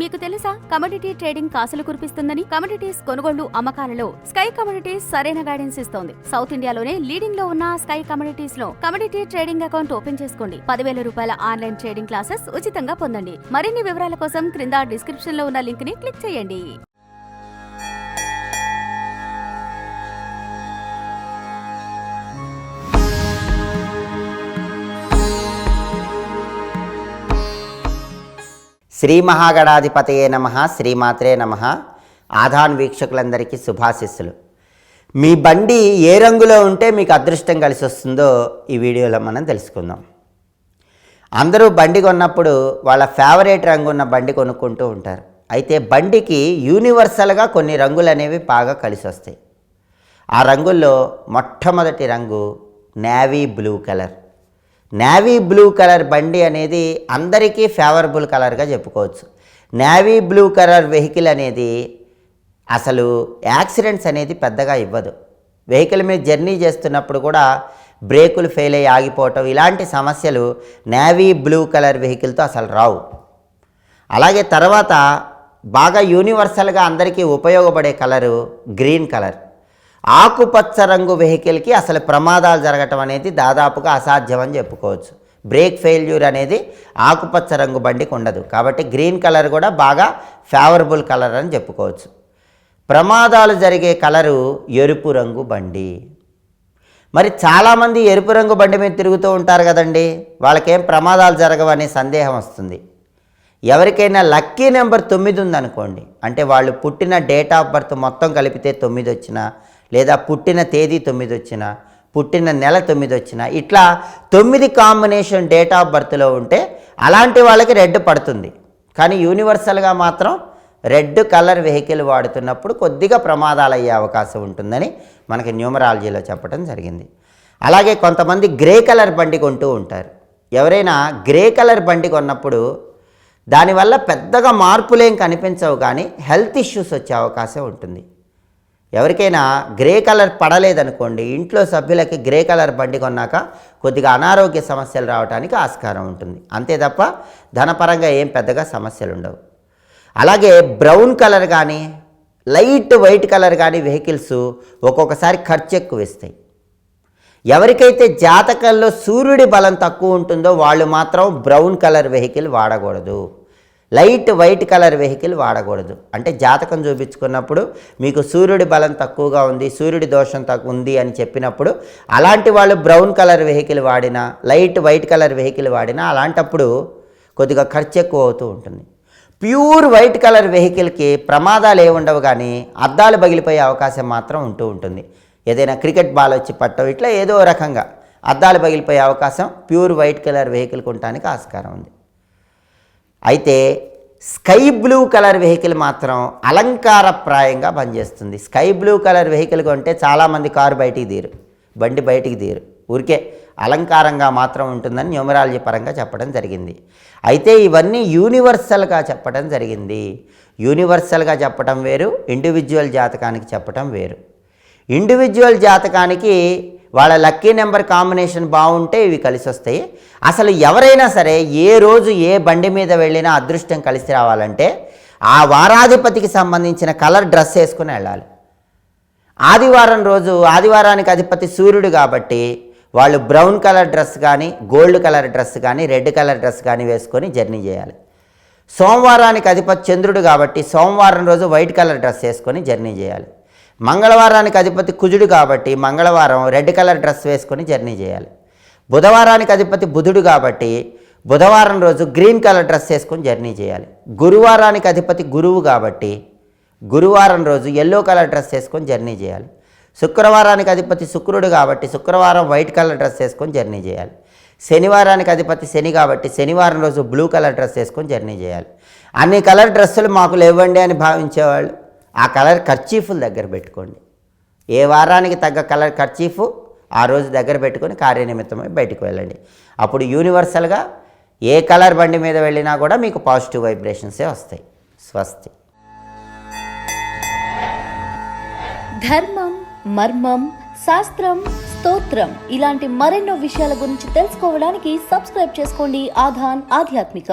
మీకు తెలుసా? Commodity trading కాసులు కురిపిస్తుందని కమోడిటీస్ కొనుగోళ్ళు అమ్మకాలలో స్కై కమోడిటీస్ సరైన గైడెన్స్ ఇస్తోంది. సౌత్ ఇండియాలోనే లీడింగ్లో ఉన్న స్కై కమోడిటీస్లో కమోడిటీ ట్రేడింగ్ అకౌంట్ ఓపెన్ చేసుకోండి. పదివేల రూపాయల ఆన్లైన్ ట్రేడింగ్ క్లాసెస్ ఉచితంగా పొందండి. మరిన్ని వివరాల కోసం క్రింద డిస్క్రిప్షన్లో ఉన్న లింక్ని క్లిక్ చేయండి. శ్రీ మహాగణాధిపతయే నమ శ్రీమాత్రే నమ. ఆధాన్ వీక్షకులందరికీ శుభాశిస్సులు. మీ బండి ఏ రంగులో ఉంటే మీకు అదృష్టం కలిసి వస్తుందో ఈ వీడియోలో మనం తెలుసుకుందాం. అందరూ బండి కొన్నప్పుడు వాళ్ళ ఫేవరెట్ రంగు ఉన్న బండి కొనుక్కుంటూ ఉంటారు. అయితే బండికి యూనివర్సల్గా కొన్ని రంగులు అనేవి బాగా కలిసి వస్తాయి ఆ రంగుల్లో మొట్టమొదటి రంగు navy blue colour. Navy blue colour బండి అనేది అందరికీ ఫేవరబుల్ కలర్గా చెప్పుకోవచ్చు. నేవీ బ్లూ కలర్ వెహికల్ అనేది అసలు యాక్సిడెంట్స్ అనేది పెద్దగా ఇవ్వదు. వెహికల్ మీద జర్నీ చేస్తున్నప్పుడు కూడా బ్రేకులు ఫెయిల్ అయ్యి ఆగిపోవటం ఇలాంటి సమస్యలు నేవీ బ్లూ కలర్ వెహికల్తో అసలు రావు. అలాగే తర్వాత బాగా యూనివర్సల్గా అందరికీ ఉపయోగపడే కలరు గ్రీన్ కలర్ ఆకుపచ్చ రంగు వెహికల్కి అసలు ప్రమాదాలు జరగటం అనేది దాదాపుగా అసాధ్యం అని చెప్పుకోవచ్చు. బ్రేక్ ఫెయిల్యూర్ అనేది ఆకుపచ్చ రంగు బండికి ఉండదు. కాబట్టి గ్రీన్ కలర్ కూడా బాగా ఫేవరబుల్ కలర్ అని చెప్పుకోవచ్చు. ప్రమాదాలు జరిగే కలరు ఎరుపు రంగు బండి. మరి చాలామంది ఎరుపు రంగు బండి మీద తిరుగుతూ ఉంటారు కదండి. వాళ్ళకేం ప్రమాదాలు జరగవనే సందేహం వస్తుంది. ఎవరికైనా లక్కీ నెంబర్ తొమ్మిది ఉందనుకోండి. అంటే వాళ్ళు పుట్టిన డేట్ ఆఫ్ బర్త్ మొత్తం కలిపితే తొమ్మిది వచ్చినా లేదా పుట్టిన తేదీ తొమ్మిది వచ్చిన పుట్టిన నెల తొమ్మిది వచ్చిన ఇట్లా తొమ్మిది కాంబినేషన్ డేట్ ఆఫ్ బర్త్లో ఉంటే అలాంటి వాళ్ళకి రెడ్ పడుతుంది. కానీ యూనివర్సల్గా మాత్రం రెడ్ కలర్ వెహికల్ వాడుతున్నప్పుడు కొద్దిగా ప్రమాదాలు అయ్యే అవకాశం ఉంటుందని మనకి న్యూమరాలజీలో చెప్పడం జరిగింది. అలాగే కొంతమంది గ్రే కలర్ బండి కొంటూ ఉంటారు. ఎవరైనా గ్రే కలర్ బండి కొన్నప్పుడు దానివల్ల పెద్దగా మార్పులేం కనిపించవు కానీ హెల్త్ ఇష్యూస్ వచ్చే అవకాశం ఉంటుంది. ఎవరికైనా గ్రే కలర్ పడలేదనుకోండి ఇంట్లో సభ్యులకి గ్రే కలర్ బండి కొన్నాక కొద్దిగా అనారోగ్య సమస్యలు రావడానికి ఆస్కారం ఉంటుంది. అంతే తప్ప ధనపరంగా ఏం పెద్దగా సమస్యలు ఉండవు. అలాగే బ్రౌన్ కలర్ కానీ లైట్ వైట్ కలర్ కానీ వెహికల్స్ ఒక్కొక్కసారి ఖర్చు ఎక్కువ ఇస్తాయి ఎవరికైతే జాతకంలో సూర్యుడి బలం తక్కువ ఉంటుందో వాళ్ళు మాత్రం బ్రౌన్ కలర్ వెహికల్ వాడకూడదు. లైట్ వైట్ కలర్ వెహికల్ వాడకూడదు. అంటే జాతకం చూపించుకున్నప్పుడు మీకు సూర్యుడి బలం తక్కువగా ఉంది సూర్యుడి దోషం తక్కువ ఉంది అని చెప్పినప్పుడు అలాంటి వాళ్ళు బ్రౌన్ కలర్ వెహికల్ వాడినా లైట్ వైట్ కలర్ వెహికల్ వాడినా అలాంటప్పుడు కొద్దిగా ఖర్చు ఎక్కువ అవుతూ ఉంటుంది. ప్యూర్ వైట్ కలర్ వెహికల్కి ప్రమాదాలు ఏ ఉండవు కానీ అద్దాలు పగిలిపోయే అవకాశం మాత్రం ఉంటూ ఉంటుంది. ఏదైనా క్రికెట్ బాల్ వచ్చి పట్టవు ఇట్లా ఏదో రకంగా అద్దాలు పగిలిపోయే అవకాశం ప్యూర్ వైట్ కలర్ వెహికల్ ఉండటానికి ఆస్కారం ఉంది. అయితే స్కై బ్లూ కలర్ వెహికల్ మాత్రం అలంకారప్రాయంగా పనిచేస్తుంది. స్కై బ్లూ కలర్ వెహికల్ కొంటే చాలామంది కారు బయటికి తీరు. బండి బయటికి తీరు. ఊరికే అలంకారంగా మాత్రం ఉంటుందని న్యూమరాలజీ పరంగా చెప్పడం జరిగింది. అయితే ఇవన్నీ యూనివర్సల్గా చెప్పడం జరిగింది. యూనివర్సల్గా చెప్పడం వేరు ఇండివిజువల్ జాతకానికి చెప్పడం వేరు. ఇండివిజువల్ జాతకానికి వాళ్ళ లక్కీ నెంబర్ కాంబినేషన్ బాగుంటే ఇవి కలిసి వస్తాయి. అసలు ఎవరైనా సరే ఏ రోజు ఏ బండి మీద వెళ్ళినా అదృష్టం కలిసి రావాలంటే ఆ వారాధిపతికి సంబంధించిన కలర్ డ్రెస్ వేసుకుని వెళ్ళాలి. ఆదివారం రోజు ఆదివారానికి అధిపతి సూర్యుడు కాబట్టి వాళ్ళు బ్రౌన్ కలర్ డ్రెస్ కానీ గోల్డ్ కలర్ డ్రెస్ కానీ రెడ్ కలర్ డ్రెస్ కానీ వేసుకొని జర్నీ చేయాలి. సోమవారానికి అధిపతి చంద్రుడు కాబట్టి సోమవారం రోజు వైట్ కలర్ డ్రెస్ వేసుకొని జర్నీ చేయాలి. మంగళవారానికి అధిపతి కుజుడు కాబట్టి మంగళవారం రెడ్ కలర్ డ్రెస్ వేసుకొని జర్నీ చేయాలి. బుధవారానికి అధిపతి బుధుడు కాబట్టి బుధవారం రోజు గ్రీన్ కలర్ డ్రెస్ వేసుకొని జర్నీ చేయాలి. గురువారానికి అధిపతి గురువు కాబట్టి గురువారం రోజు ఎల్లో కలర్ డ్రెస్ వేసుకొని జర్నీ చేయాలి. శుక్రవారానికి అధిపతి శుక్రుడు కాబట్టి శుక్రవారం వైట్ కలర్ డ్రెస్ వేసుకొని జర్నీ చేయాలి. శనివారానికి అధిపతి శని కాబట్టి శనివారం రోజు బ్లూ కలర్ డ్రెస్ వేసుకొని జర్నీ చేయాలి. అన్ని కలర్ డ్రెస్సులు మాకు లేవండి అని భావించేవాళ్ళు. ఆ కలర్ ఖర్చీఫులు దగ్గర పెట్టుకోండి. ఏ వారానికి తగ్గ కలర్ ఖర్చీఫ్ ఆ రోజు దగ్గర పెట్టుకొని కార్యనిమిత్తమై బయటకు వెళ్ళండి. అప్పుడు యూనివర్సల్గా ఏ కలర్ బండి మీద వెళ్ళినా కూడా మీకు పాజిటివ్ వైబ్రేషన్సే వస్తాయి. స్వస్తి. ధర్మం మర్మం శాస్త్రం స్తోత్రం ఇలాంటి మరెన్నో విషయాల గురించి తెలుసుకోవడానికి సబ్స్క్రైబ్ చేసుకోండి ఆధాన్ ఆధ్యాత్మిక.